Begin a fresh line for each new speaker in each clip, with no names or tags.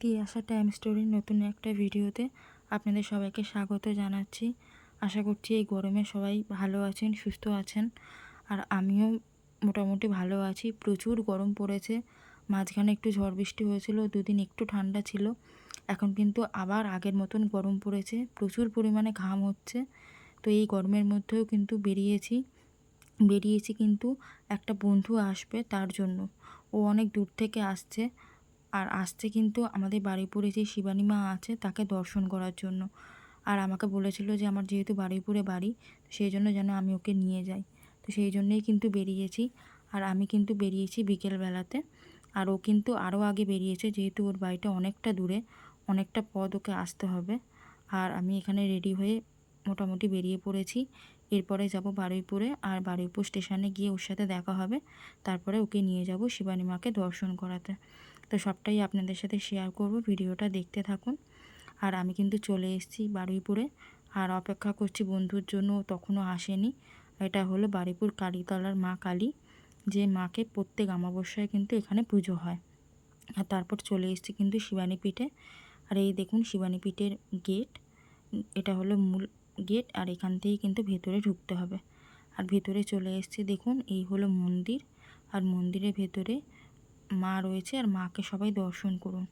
Tiyasha time স্টোরির নতুন একটা ভিডিওতে আপনাদের সবাইকে স্বাগত জানাচ্ছি। আশা করছি এই গরমে সবাই ভালো আছেন, সুস্থ আছেন। আর আমিও মোটামুটি ভালো আছি। প্রচুর গরম পড়েছে। মাঝখানে একটু ঝড় বৃষ্টি হয়েছিল, দুদিন একটু ঠান্ডা ছিল। এখন কিন্তু আবার আগের মতন গরম পড়েছে। প্রচুর পরিমাণে ঘাম হচ্ছে। তো এই গরমের মধ্যেও কিন্তু বেরিয়েছি। বেরিয়েছি কিন্তু একটা বন্ধু আসবে তার জন্য। ও অনেক দূর থেকে আসছে। আর আসছে কিন্তু আমাদের বাড়িপুরে যে শিবানী মা আছে, তাকে দর্শন করার জন্য। আর আমাকে বলেছিল যে আমার যেহেতু বাড়িপুরে বাড়ি সেই জন্য যেন আমি ওকে নিয়ে যাই। তো সেই জন্যই কিন্তু বেরিয়েছি। আর আমি কিন্তু বেরিয়েছি বিকেলবেলাতে। আর ও কিন্তু আরও আগে বেরিয়েছে, যেহেতু ওর বাড়িটা অনেকটা দূরে, অনেকটা পথ ওকে আসতে হবে। আর আমি এখানে রেডি হয়ে মোটামুটি বেরিয়ে পড়েছি। এরপরে যাব বারুইপুরে আর বারুইপুর স্টেশনে গিয়ে ওর সাথে দেখা হবে। তারপরে ওকে নিয়ে যাব শিবানী মাকে দর্শন করাতে। তো সবটাই আপনাদের সাথে শেয়ার করব, ভিডিওটা দেখতে থাকুন। আর আমি কিন্তু চলে এসেছি বারুইপুরে। আর অপেক্ষা করছি বন্ধুর জন্য, তখনও আসেনি। এটা হলো বারুইপুর কালীতলার মা কালী, যে মাকে প্রত্যেক অমাবস্যায় কিন্তু এখানে পুজো হয়। আর তারপর চলে এসেছি কিন্তু শিবানী পিঠে। আর এই দেখুন শিবানী পিঠের গেট, এটা হলো মূল গেট, আর এখান থেকেই কিন্তু ভেতরে ঢুকতে হবে। আর ভেতরে চলে এসেছি, দেখুন এই হলো মন্দির। আর মন্দিরের ভেতরে মা রয়েছে আর মাকে সবাই দর্শন করুন।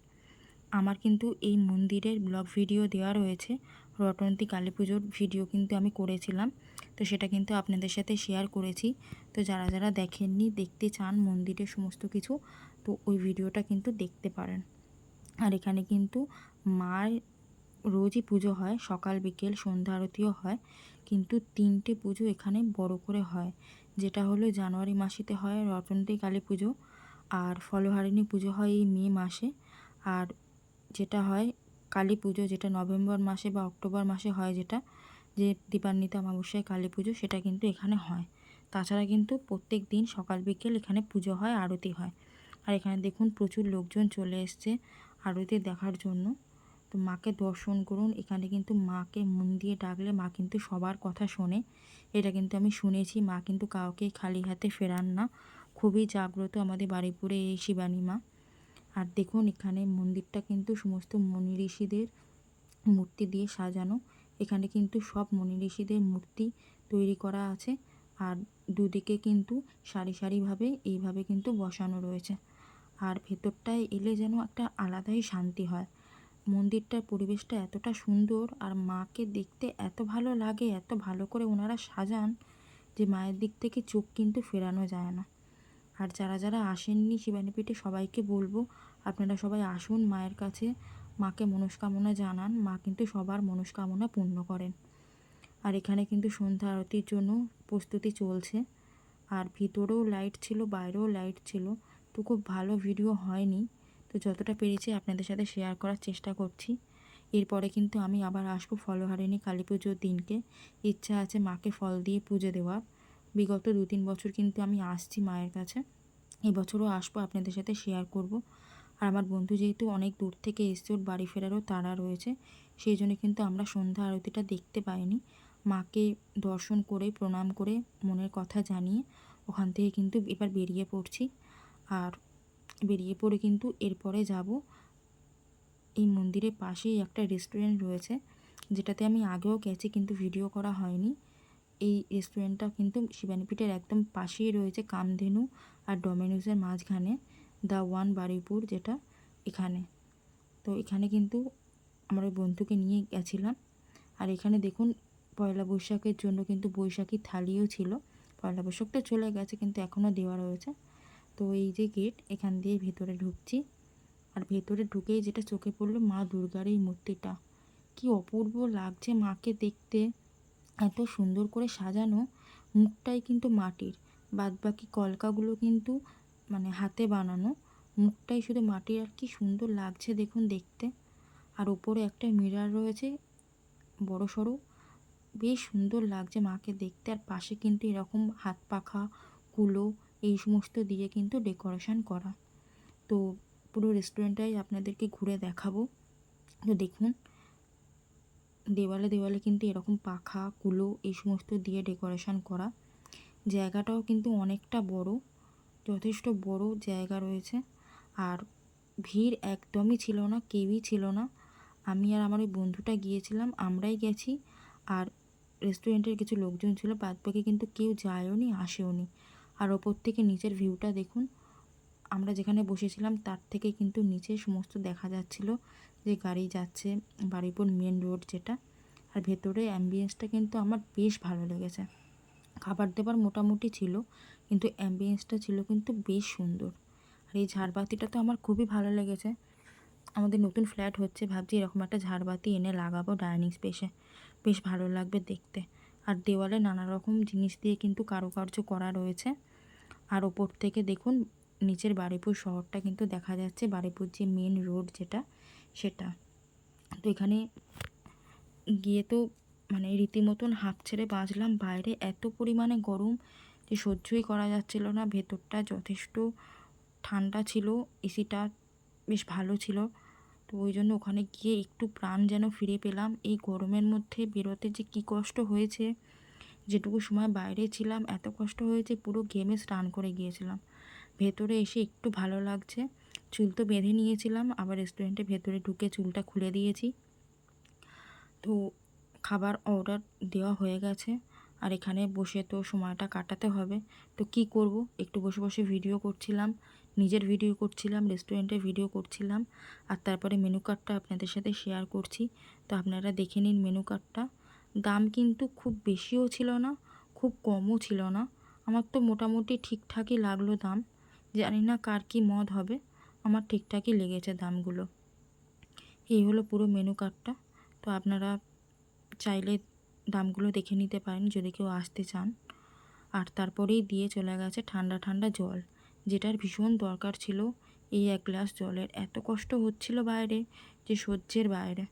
আমার কিন্তু এই মন্দিরের ব্লগ ভিডিও দেওয়া রয়েছে। রটন্তী কালী পুজোর ভিডিও কিন্তু আমি করেছিলাম। তো সেটা কিন্তু আপনাদের সাথে শেয়ার করেছি। তো যারা যারা দেখেননি, দেখতে চান মন্দিরের সমস্ত কিছু, তো ওই ভিডিওটা কিন্তু দেখতে পারেন। আর এখানে কিন্তু মায়ের রোজই পুজো হয়, সকাল, বিকেল, সন্ধ্যা আরতিও হয়। কিন্তু তিনটে পুজো এখানে বড় করে হয়। যেটা হলো জানুয়ারি মাসেতে হয় রটন্তী কালী পুজো। আর ফলহারিণী পুজো হয় এই মে মাসে। আর যেটা হয়, কালী পুজো যেটা নভেম্বর মাসে বা অক্টোবর মাসে হয় যেটা, যে দীপান্বিত অমাবস্যায় কালী পুজো সেটা কিন্তু এখানে হয়। তাছাড়া কিন্তু প্রত্যেক দিন সকাল বিকেল এখানে পুজো হয়, আরতি হয়। আর এখানে দেখুন প্রচুর লোকজন চলে এসছে আরতি দেখার জন্য। তো মাকে দর্শন করুন। এখানে কিন্তু মাকে মন দিয়ে ডাকলে মা কিন্তু সবার কথা শোনে। এটা কিন্তু আমি শুনেছি। মা কিন্তু কাউকে খালি হাতে ফেরান না। খুবই জাগ্রত আমাদের বাড়িপুরে এই শিবানী মা। আর দেখুন, এখানে মন্দিরটা কিন্তু সমস্ত মনি ঋষিদের মূর্তি দিয়ে সাজানো। এখানে কিন্তু সব মনি ঋষিদের মূর্তি তৈরি করা আছে। আর দুদিকে কিন্তু সারি সারিভাবে এইভাবে কিন্তু বসানো রয়েছে। আর ভেতরটায় এলে যেন একটা আলাদাই শান্তি হয়। মন্দিরটার পরিবেশটা এতটা সুন্দর আর মাকে দেখতে এত ভালো লাগে, এত ভালো করে ওনারা সাজান যে মায়ের দিক থেকে চোখ কিন্তু ফেরানো যায় না। আর যারা যারা আসেননি শিবানীপীঠে সবাইকে বলব, আপনারা সবাই আসুন মায়ের কাছে। মাকে মনস্কামনা জানান, মা কিন্তু সবার মনস্কামনা পূর্ণ করেন। আর এখানে কিন্তু সন্ধ্যা আরতির জন্য প্রস্তুতি চলছে। আর ভিতরেও লাইট ছিল, বাইরেও লাইট ছিল। তো খুব ভালো ভিডিও হয়নি। তো যতটা পেরেছি আপনাদের সাথে শেয়ার করার চেষ্টা করছি। এরপরে কিন্তু আমি আবার আসব ফলহারিণী কালী পুজোর দিনকে। ইচ্ছা আছে মাকে ফল দিয়ে পুজো দেওয়ার। বিগত দু তিন বছর কিন্তু আমি আসছি মায়ের কাছে। এবছরও আসব, আপনাদের সাথে শেয়ার করব। আর আমার বন্ধু যেহেতু অনেক দূর থেকে এসছে, ওর বাড়ি ফেরারও তারা রয়েছে, সেই জন্য কিন্তু আমরা সন্ধ্যা আরতিটা দেখতে পাইনি। মাকে দর্শন করে, প্রণাম করে, মনের কথা জানিয়ে ওখান থেকে কিন্তু এবার বেরিয়ে পড়ছি। আর বেরিয়ে পড়ে কিন্তু এরপরে যাব। এই মন্দিরের পাশেই একটা রেস্টুরেন্ট রয়েছে, যেটাতে আমি আগেও গেছি কিন্তু ভিডিও করা হয়নি। এই রেস্টুরেন্টটা কিন্তু শিবানীপীঠের একদম পাশেই রয়েছে কামধেনু আর ডমিনোসের মাঝখানে দ্য ওয়ান বারুইপুর যেটা এখানে। তো এখানে কিন্তু আমার ওই বন্ধুকে নিয়ে গেছিলাম। আর এখানে দেখুন, পয়লা বৈশাখের জন্য কিন্তু বৈশাখী থালিও ছিল। পয়লা বৈশাখ তো চলে গেছে কিন্তু এখনও দেওয়া রয়েছে। তো এই যে গেট এখান দিয়ে ভেতরে ঢুকছি। আর ভেতরে ঢুকেই যেটা চোখে পড়ল মা দুর্গার এই মূর্তিটা। কি অপূর্ব লাগছে মাকে দেখতে। এত সুন্দর করে সাজানো, মুখটাই কিন্তু মাটির। বাদবাকি কলকাগুলো কিন্তু মানে হাতে বানানো, মুখটাই শুধু মাটির। আর কি সুন্দর লাগছে দেখুন দেখতে। আর ওপরে একটা মিরার রয়েছে, বড় সড়ো। বেশ সুন্দর লাগছে মাকে দেখতে। আর পাশে কিন্তু এরকম হাত পাখা, কুলো, এই সমস্ত দিয়ে কিন্তু ডেকোরেশন করা। তো পুরো রেস্টুরেন্টটাই আপনাদেরকে ঘুরে দেখাবো। তো দেখুন দেওয়ালে দেওয়ালে কিন্তু এরকম পাখা, কুলো এই সমস্ত দিয়ে ডেকোরেশন করা। জায়গাটাও কিন্তু অনেকটা বড়, যথেষ্ট বড় জায়গা রয়েছে। আর ভিড় একদমই ছিল না, কেউই ছিল না। আমি আর আমার ওই বন্ধুটা গিয়েছিলাম, আমরাই গেছি। আর রেস্টুরেন্টের কিছু লোকজন ছিল বাদ বাকি কিন্তু কেউ যায়ও নি আসেও নি আর ওপর থেকে নিচের ভিউটা দেখুন আমরা যেখানে বসেছিলাম, তার থেকে কিন্তু নিচে সমস্ত দেখা যাচ্ছিল যে গাড়ি যাচ্ছে বাড়িপুর মেন রোড যেটা। আর ভেতরে অ্যাম্বিয়েন্সটা কিন্তু আমার বেশ ভালো লেগেছে। খাবার দাবার মোটামুটি ছিল, কিন্তু অ্যাম্বিয়েন্সটা ছিল কিন্তু বেশ সুন্দর। আর এই ঝাড়বাতিটা তো আমার খুবই ভালো লেগেছে। আমাদের নতুন ফ্ল্যাট হচ্ছে, ভাবছি এরকম একটা ঝাড়বাতি এনে লাগাবো ডাইনিং স্পেসে বেশ ভালো লাগবে দেখতে। আর দেওয়ালে নানা রকম জিনিস দিয়ে কিন্তু কারুকার্য করা রয়েছে। আর ওপর থেকে দেখুন নিচের বারুইপুর শহরটা কিন্তু দেখা যাচ্ছে, বারুইপুর যে মেন রোড যেটা, সেটা। তো এখানে গিয়ে তো মানে রীতিমতন হাঁপ ছেড়ে বাঁচলাম। বাইরে এত পরিমাণে গরম যে সহ্যই করা যাচ্ছিল না। ভেতরটা যথেষ্ট ঠান্ডা ছিল, এসিটা বেশ ভালো ছিল। তো ওই জন্য ওখানে গিয়ে একটু প্রাণ যেন ফিরে পেলাম। এই গরমের মধ্যে বেরোতে যে কী কষ্ট হয়েছে, যেটুকু সময় বাইরে ছিলাম, এত কষ্ট হয়েছে, পুরো গেমে স্নান করে গিয়েছিলাম। ভেতরে এসে একটু ভালো লাগছে। চুল তো বেঁধে নিয়েছিলাম, আবার রেস্টুরেন্টে ভেতরে ঢুকে চুলটা খুলে দিয়েছি। তো খাবার অর্ডার দেওয়া হয়ে গেছে, আর এখানে বসে তো সময়টা কাটাতে হবে। তো কি করব? একটু বসে বসে ভিডিও করছিলাম, নিজের ভিডিও করছিলাম রেস্টুরেন্টের ভিডিও করছিলাম, আর তারপরে মেনু কার্ডটা আপনাদের সাথে শেয়ার করছি। তো আপনারা দেখে নিন মেনু কার্ডটা দাম কিন্তু খুব বেশিও ছিল না, খুব কমও ছিল না। আমার তো মোটামুটি ঠিকঠাকই লাগল দাম। জানি না কার কী মত হবে, আমার ঠিকঠাকই লেগেছে দামগুলো। এই হলো পুরো মেনু কার্ডটা তো আপনারা চাইলে দামগুলো দেখে নিতে পারেন যদি কেউ আসতে চান। আর তারপরেই দিয়ে চলে গেছে ঠান্ডা ঠান্ডা জল, যেটার ভীষণ দরকার ছিল এই এক গ্লাস জলের। এত কষ্ট হচ্ছিল বাইরে যে সহ্যের বাইরে।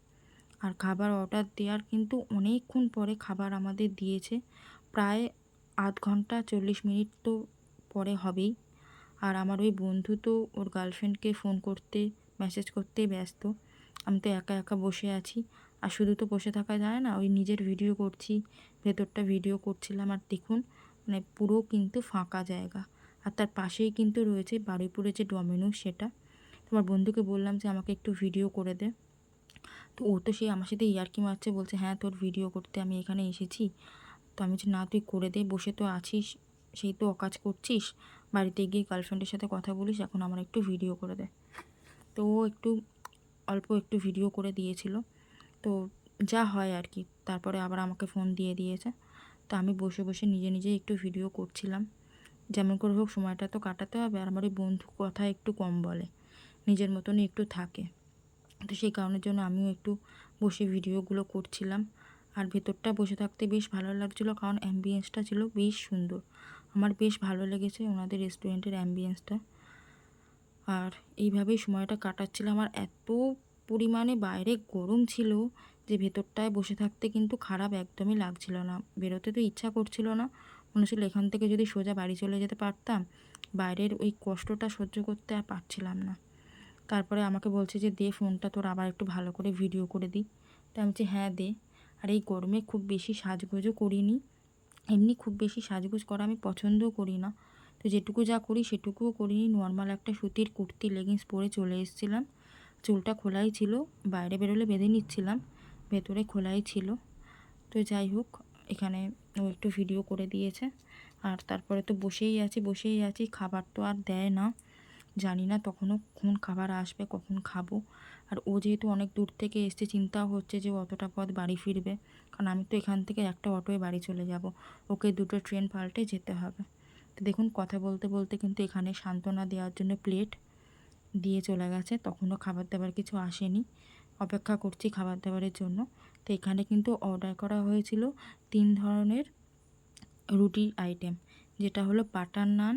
আর খাবার অর্ডার দেওয়ার কিন্তু অনেকক্ষণ পরে খাবার আমাদের দিয়েছে। প্রায় আধ ঘণ্টা চল্লিশ মিনিট তো পরে হবেই। আর আমার ওই বন্ধু তো ওর গার্লফ্রেন্ডকে ফোন করতে মেসেজ করতেই ব্যস্ত। আমি তো একা একা বসে আছি। আর শুধু তো বসে থাকা যায় না, ওই নিজের ভিডিও করছি, ভেতরটা ভিডিও করছিলাম। আর দেখুন মানে পুরো কিন্তু ফাঁকা জায়গা। আর তার পাশেই কিন্তু রয়েছে বারুইপুরে যে ডমিনোস সেটা। তোমার বন্ধুকে বললাম যে, আমাকে একটু ভিডিও করে দে। তো ও তো সেই আমার সাথে ইয়ার্কি মারছে, বলছে হ্যাঁ তোর ভিডিও করতে আমি এখানে এসেছি। তো আমি বলছি, না, তুই করে দে, বসে তো আছিস, সেই তো অকাজ করছিস। বাড়িতে গিয়ে গার্লফ্রেন্ডের সাথে কথা বলিস, এখন আমার একটু ভিডিও করে দে। তো ও একটু, অল্প একটু ভিডিও করে দিয়েছিল। তো যা হয় আর কি, তারপরে আবার আমাকে ফোন দিয়ে দিয়েছে। তো আমি বসে বসে নিজে নিজে একটু ভিডিও করছিলাম। যেমন করে হোক, সময়টা তো কাটাতে হবে। আর আমার ওই বন্ধু কথা একটু কম বলে, নিজের মতনই একটু থাকে। তো সেই কারণের জন্য আমিও একটু বসে ভিডিওগুলো করছিলাম। আর ভেতরটা বসে থাকতে বেশ ভালো লাগছিল, কারণ অ্যাম্বিয়েন্সটা ছিল বেশ সুন্দর। আমার বেশ ভালো লেগেছে ওনাদের রেস্টুরেন্টের অ্যাম্বিয়েন্সটা আর এইভাবেই সময়টা কাটাচ্ছিলাম। আর এত পরিমাণে বাইরে গরম ছিল যে ভেতরটায় বসে থাকতে কিন্তু খারাপ একদমই লাগছিল না। বেরোতে তো ইচ্ছা করছিল না। মনে হচ্ছিল এখান থেকে যদি সোজা বাড়ি চলে যেতে পারতাম, বাইরের ওই কষ্টটা সহ্য করতে আর পারছিলাম না। তারপরে আমাকে বলছে যে, দে ফোনটা তোর আবার একটু ভালো করে ভিডিও করে দিই। তো আমি হ্যাঁ দে। আর এই গরমে খুব বেশি সাজগোজও করিনি। এমনি খুব বেশি সাজগোজ করা আমি পছন্দও করি না। তো যেটুকু যা করি সেটুকুও করিনি নর্মাল একটা সুতির কুর্তি লেগিংস পরে চলে এসেছিলাম। চুলটা খোলাই ছিল, বাইরে বেরোলে বেঁধে নিচ্ছিলাম, ভেতরে খোলাই ছিল। তো যাই হোক, এখানে ও একটু ভিডিও করে দিয়েছে। আর তারপরে তো বসেই আছি বসেই আছি, খাবার তো আর দেয় না। জানি না তখনও কখন খাবার আসবে, কখন খাব। আর ও যেহেতু অনেক দূর থেকে এসছে চিন্তা হচ্ছে যে অতটা পথ বাড়ি ফিরবে। কারণ আমি তো এখান থেকে একটা অটোয় বাড়ি চলে যাব। ওকে দুটো ট্রেন পাল্টে যেতে হবে। তো দেখুন, কথা বলতে বলতে কিন্তু এখানে সান্ত্বনা দেওয়ার জন্য প্লেট দিয়ে চলে গেছে। তখনও খাবার দাবার কিছু আসেনি। অপেক্ষা করছি খাবার দাবারের জন্য। তো এখানে কিন্তু অর্ডার করা হয়েছিল তিন ধরনের রুটির আইটেম। যেটা হলো বাটার নান,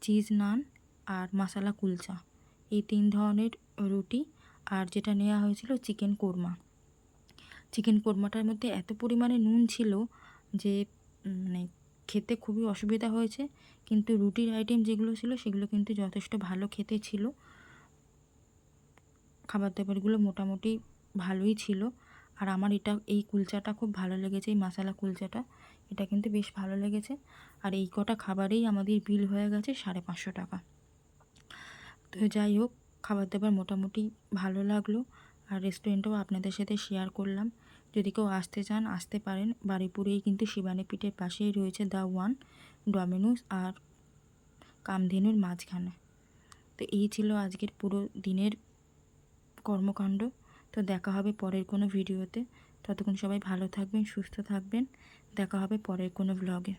চিজ নান আর মশালা কুলচা। এই তিন ধরনের রুটি। আর যেটা নেওয়া হয়েছিল চিকেন কোরমা। চিকেন কোরমাটার মধ্যে এত পরিমাণে নুন ছিল যে মানে খেতে খুবই অসুবিধা হয়েছে। কিন্তু রুটির আইটেম যেগুলো ছিল সেগুলো কিন্তু যথেষ্ট ভালো খেতে ছিল। খাবার দাবারগুলো মোটামুটি ভালোই ছিল। আর আমার এটা, এই কুলচাটা খুব ভালো লেগেছে, এই মশালা কুলচাটা। এটা কিন্তু বেশ ভালো লেগেছে। আর এই কটা খাবারেই আমাদের বিল হয়ে গেছে সাড়ে পাঁচশো টাকা। তো যাই হোক খাবার দাবার মোটামুটি ভালো লাগল। আর রেস্টুরেন্টও আপনাদের সাথে শেয়ার করলাম। যদি কেউ আসতে চান, আসতে পারেন। বাড়িপুরেই কিন্তু শিবানী পিঠের পাশেই রয়েছে দ্য ওয়ান ডমিনোস আর কামধেনুর মাঝখানে। তো এই ছিল আজকের পুরো দিনের কর্মকাণ্ড। তো দেখা হবে পরের কোনো ভিডিওতে। ততক্ষণ সবাই ভালো থাকবেন, সুস্থ থাকবেন। দেখা হবে পরের কোনো ব্লগে